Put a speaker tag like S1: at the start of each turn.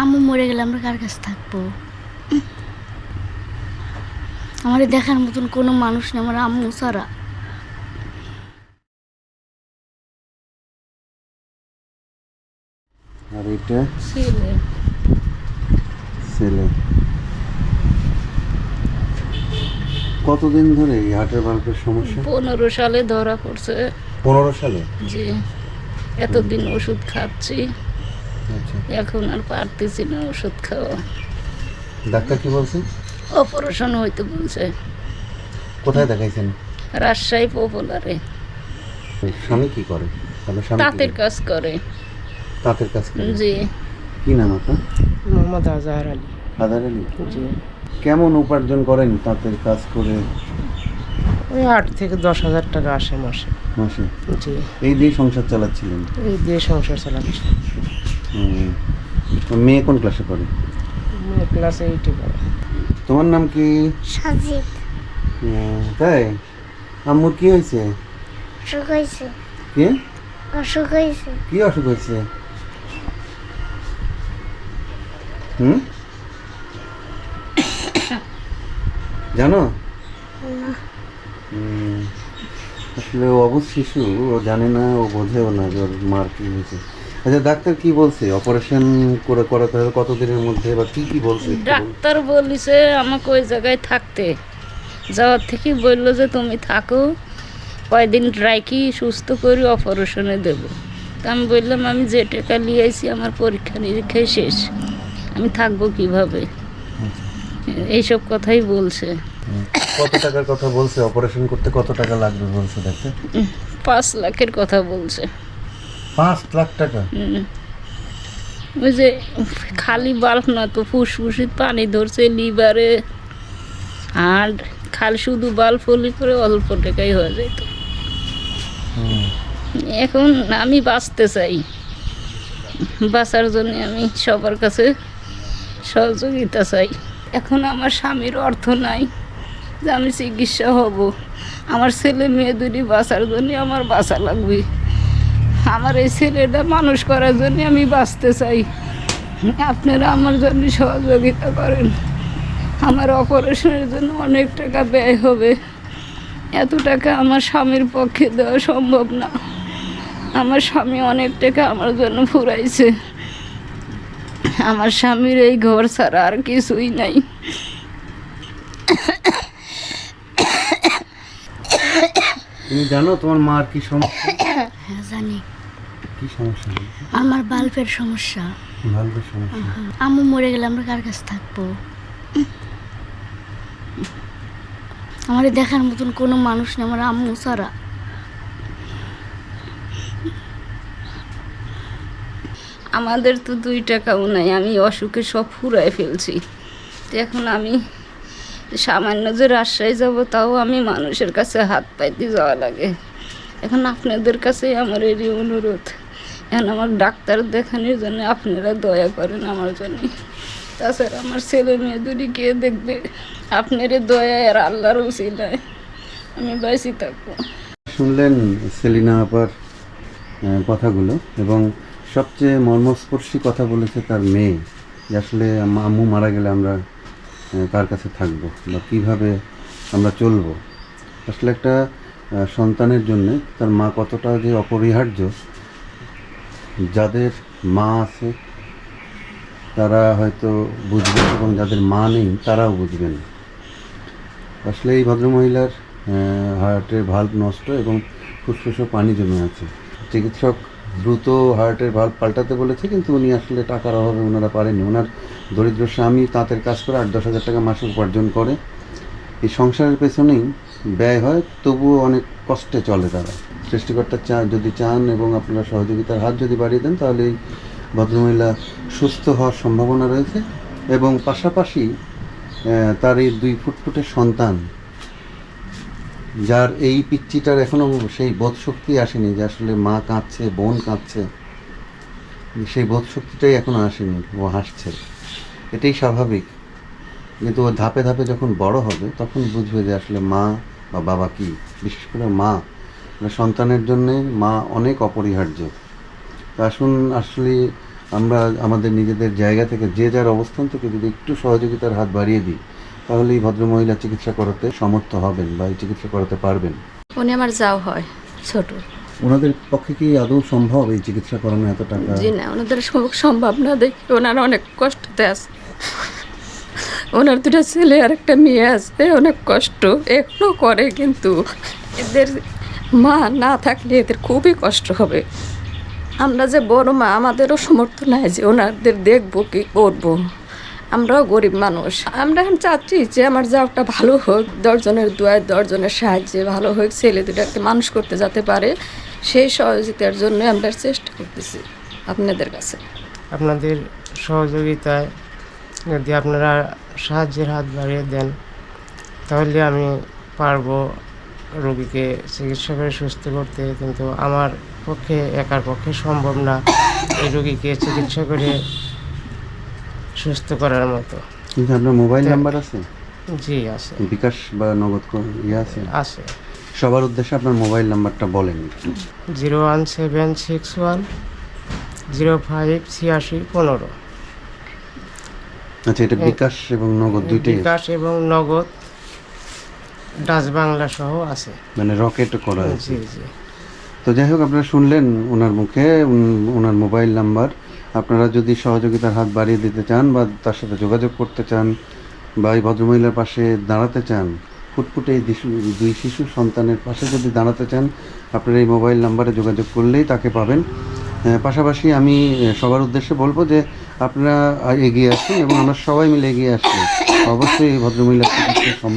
S1: আম্মু মরে গেলে আমরা কার কাছে থাকব? আমার দেখার মতন কোনো মানুষ নেই আমার আম্মু ছাড়া।
S2: আর এটা?
S3: ছেলে।
S2: ছেলে। কতদিন ধরে এই হার্টের বাল্বের সমস্যা?
S3: পনেরো সালে ধরা পড়ছে।
S2: পনেরো সালে?
S3: যে এতদিন ওষুধ খাচ্ছি। এখন আর পারতেছি না ওষুধ খাওয়া।
S2: ডাক্তার কি বলছে?
S3: অপারেশন হইতে বলছে।
S2: কোথায় দেখাইছেন?
S3: রাজশাহী পপুলারে।
S2: স্বামী কি করে?
S3: তাঁতের কাজ করে।
S2: তাঁতের কাজ করে?
S3: জি।
S2: কি নাম আপনার?
S4: মোহাম্মদ আজহার আলী।
S2: আধার আলী?
S4: জি।
S2: কেমন উপার্জন করেন তাঁতের কাজ করে?
S4: ওই আট থেকে দশ হাজার টাকা আসে মাসে।
S2: মাসে?
S4: জি।
S2: এই দিয়ে সংসার চালাচ্ছিলেন?
S4: এই দিয়ে সংসার চালাচ্ছে।
S2: হুম। তো মেয়ে কোন ক্লাসে পড়ে?
S4: মেয়ে ক্লাস এইটে পড়ে।
S2: তোমার নাম কি?
S1: সাজিদ।
S2: হুম, তাই? আম্মুর কি হয়েছে?
S1: অসুখ হয়েছে।
S2: কি?
S1: অসুখ হয়েছে।
S2: কি অসুখ হয়েছে? হুম? জানো? আসলে ও অবুঝ শিশু ও জানে না ও বোঝেও না যে ওর মার কি হয়েছে। আচ্ছা ডাক্তার কি বলছে? অপারেশন করে করাতে হবে কতদিনের মধ্যে বা কি কি বলছে?
S3: ডাক্তার বলিছে আমাকে ওই জায়গায় থাকতে। যাওয়ার থেকে বলল যে তুমি থাকো কয়দিন রাখি সুস্থ করে অপারেশনে দেবো। তা আমি বললাম আমি যে টাকা নিয়ে আইছি আমার পরীক্ষা নিরীক্ষায় শেষ। আমি থাকব কীভাবে? এইসব কথাই বলছে।
S2: কত টাকার কথা বলছে? অপারেশন করতে কত টাকা লাগবে বলছে ডাক্তার?
S3: পাঁচ লাখের কথা বলছে।
S2: পাঁচ লাখ টাকা।
S3: ওই যে খালি বাল্ব না তো ফুসফুসিত পানি ধরছে লিভারে আর খালি শুধু বাল্ব হলে করে অল্প টাকাই হয়ে যেত এখন আমি বাঁচতে চাই। বাঁচার জন্য আমি সবার কাছে সহযোগিতা চাই। এখন আমার স্বামীর অর্থ নাই যে আমি চিকিৎসা হব। আমার ছেলে মেয়ে দুটি বাঁচার জন্য আমার বাঁচা লাগবে। আমার এই ছেলেটা মানুষ করার জন্য আমি বাঁচতে চাই। আপনারা আমার জন্য সহযোগিতা করেন। আমার অপারেশনের জন্য অনেক টাকা ব্যয় হবে। এত টাকা আমার স্বামীর পক্ষে দেওয়া সম্ভব না। আমার স্বামী অনেক টাকা আমার জন্য ফুরাইছে। আমার স্বামীর এই ঘর ছাড়া আর কিছুই নাই।
S2: তুমি জানো তোমার মার কি সমস্যা?
S1: হ্যাঁ জানি।
S2: কি সমস্যা
S1: আমার বাল্বের সমস্যা।
S2: ভালো সমস্যা।
S1: আম্মু মরে গেলে আমরা কার কাছে থাকব? আমার দেখার মতন কোনো মানুষ নেই আমার আম্মু ছাড়া।
S3: আমাদের তো দুই টাকাও নাই আমি অসুখে সব ফুরায় ফেলছি। এখন আমি সামান্য যে রাজশাহী যাব, তাও আমি মানুষের কাছে হাত পাইতে যাওয়া লাগে। এখন আপনাদের কাছে আমার এরই অনুরোধ। এখন আমার ডাক্তার দেখানোর জন্য আপনারা দয়া করেন আমার জন্য। তাছাড়া আমার ছেলে মেয়ে দুটি কে দেখবে, আপনার দয়া আর আল্লাহর উচিলায় আমি বাঁচি থাকব।
S2: শুনলেন সেলিনা আপার কথাগুলো এবং সবচেয়ে মর্মস্পর্শী কথা বলেছে তার মেয়ে। যে আসলে আম- আম্মু মারা গেলে আমরা কার কাছে থাকব বা কীভাবে আমরা চলবো। আসলে একটা সন্তানের জন্য তার মা কতটা যে অপরিহার্য, যাদের মা আছে তারা হয়তো বুঝবেন এবং যাদের মা নেই তারাও বুঝবেন আসলে এই ভদ্রমহিলার হার্টের ভাল্ব নষ্ট এবং ফুসফুসে পানি জমে আছে। চিকিৎসক দ্রুত হার্টের ভাল্ব পাল্টাতে বলেছে, কিন্তু উনি আসলে টাকার অভাবে ওনারা পারেনি ওনার দরিদ্র স্বামী তাঁতের কাজ করে আট দশ হাজার টাকা মাসে উপার্জন করে। এই সংসারের পেছনেই ব্যয় হয়, তবুও অনেক কষ্টে চলে তারা। সৃষ্টিকর্তা চা, যদি চান এবং আপনারা সহযোগিতার হাত যদি বাড়িয়ে দেন, তাহলে এই ভদ্রমহিলা সুস্থ হওয়ার সম্ভাবনা রয়েছে এবং পাশাপাশি তার এই দুই ফুটফুটের সন্তান যার এই পিচ্চিটার এখনও সেই বোধ শক্তি আসেনি, যে আসলে মা কাঁদছে, বোন কাঁদছে, সেই বোধ শক্তিটাই এখনও আসেনি, ও হাসছে। এটাই স্বাভাবিক। কিন্তু ও ধাপে ধাপে যখন বড় হবে, তখন বুঝবে যে আসলে মা বা বাবা কি। বিশেষ করে মা। মানে সন্তানের জন্যে মা অনেক অপরিহার্য। আসুন, আসলে আমরা আমাদের নিজেদের জায়গা থেকে যে যার অবস্থান থেকে যদি একটু সহযোগিতার হাত বাড়িয়ে দিই তাহলে এই ভদ্রমহিলা চিকিৎসা করাতে সমর্থ হবেন বা এই চিকিৎসা করাতে পারবেন।
S5: উনি আমার যাও হয় ছোট।
S2: ওনাদের পক্ষে কি আদৌ সম্ভব এই চিকিৎসা করানো এত টাকা?
S5: জি না ওনাদের সম্ভব না দেখি ওনারা অনেক কষ্টতে আছে। ওনার দুটো ছেলে আর একটা মেয়ে আছে অনেক কষ্ট। এখনও করে কিন্তু এদের মা না থাকলে এদের খুবই কষ্ট হবে। আমরা যে বড় মা আমাদেরও সমর্থ নাই যে ওনাদের দেখব কি করব। আমরাও গরিব মানুষ। আমরা এখন চাচ্ছি যে আমার যাওয়াটা ভালো হোক, দশজনের দুয়ায় দশজনের সাহায্যে ভালো হোক, ছেলে দুটাকে মানুষ করতে যেতে পারে, সেই সহযোগিতার জন্য আমরা চেষ্টা করতেছি আপনাদের কাছে।
S4: আপনাদের সহযোগিতায় যদি আপনারা সাহায্যের হাত বাড়িয়ে দেন, তাহলে আমি পারব রোগীকে চিকিৎসা করে সুস্থ করতে, কিন্তু আমার পক্ষে, একার পক্ষে সম্ভব না। এই রোগীকে চিকিৎসা করে সুস্থ করার মতো।
S2: কিন্তু আপনার মোবাইল নাম্বার আছে?
S4: জি আছে।
S2: বিকাশ বা নগদ কোন- ইয়ে আছে?
S4: আছে।
S2: সবার উদ্দেশ্যে আপনার মোবাইল নাম্বারটা বলেন
S4: zero one seven six one zero five ছিয়াশি পনেরো।
S2: আচ্ছা এটা বিকাশ এবং নগদ দুইটাই।
S4: বিকাশ এবং নগদ ডাচ বাংলা সহ আছে।
S2: মানে রকেট করা আছে।
S4: জি। জি
S2: তো যাই হোক আপনারা শুনলেন ওনার মুখে ওনার মোবাইল নাম্বার। আপনারা যদি সহযোগিতার হাত বাড়িয়ে দিতে চান বা তার সাথে যোগাযোগ করতে চান বা এই ভদ্রমহিলার পাশে দাঁড়াতে চান, ফুটফুটে এই দুই শিশু সন্তানের পাশে যদি দাঁড়াতে চান, আপনারা এই মোবাইল নাম্বারে যোগাযোগ করলেই তাকে পাবেন। পাশাপাশি আমি সবার উদ্দেশ্যে বলব যে আপনারা এগিয়ে আসুন এবং আমরা সবাই মিলে এগিয়ে আসছি অবশ্যই সম্ভব